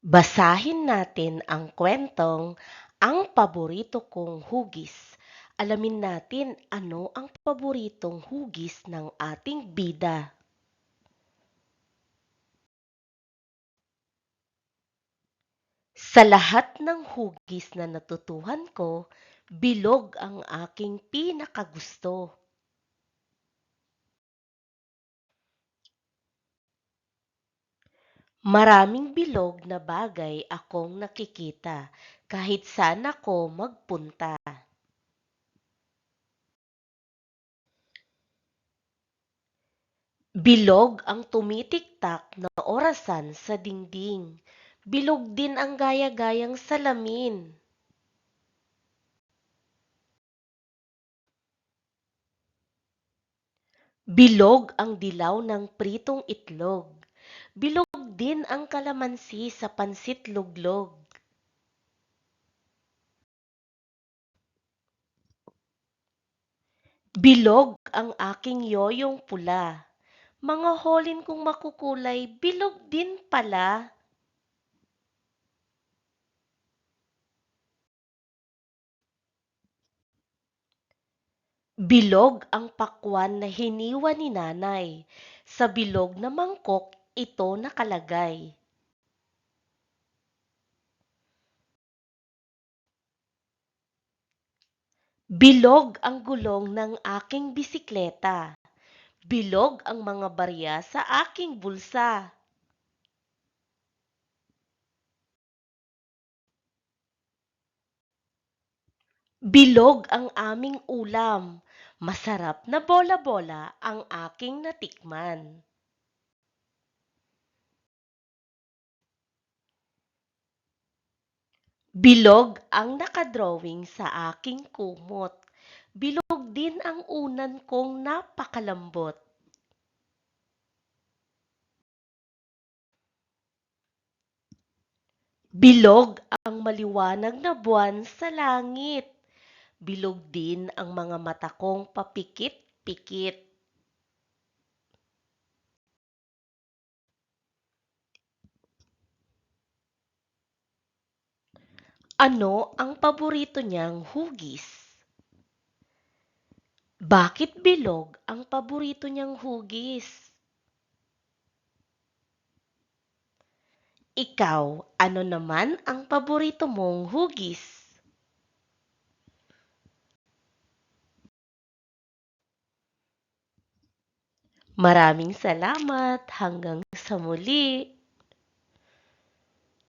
Basahin natin ang kwentong Ang Paborito Kong Hugis. Alamin natin ano ang paboritong hugis ng ating bida. Sa lahat ng hugis na natutuhan ko, bilog ang aking pinakagusto. Maraming bilog na bagay akong nakikita kahit saan ako magpunta. Bilog ang tumitiktak na orasan sa dingding. Bilog din ang gaya-gayang salamin. Bilog ang dilaw ng pritong itlog. Bilog din ang kalamansi sa pansit luglog. Bilog ang aking yoyong pula. Mga holin kong makukulay, bilog din pala. Bilog ang pakwan na hiniwa ni nanay. Sa bilog na mangkok ito nakalagay. Bilog ang gulong ng aking bisikleta. Bilog ang mga barya sa aking bulsa. Bilog ang aming ulam. Masarap na bola-bola ang aking natikman. Bilog ang nakadrawing sa aking kumot. Bilog din ang unan kong napakalambot. Bilog ang maliwanag na buwan sa langit. Bilog din ang mga mata kong papikit-pikit. Ano ang paborito niyang hugis? Bakit bilog ang paborito niyang hugis? Ikaw, ano naman ang paborito mong hugis? Maraming salamat. Hanggang sa muli.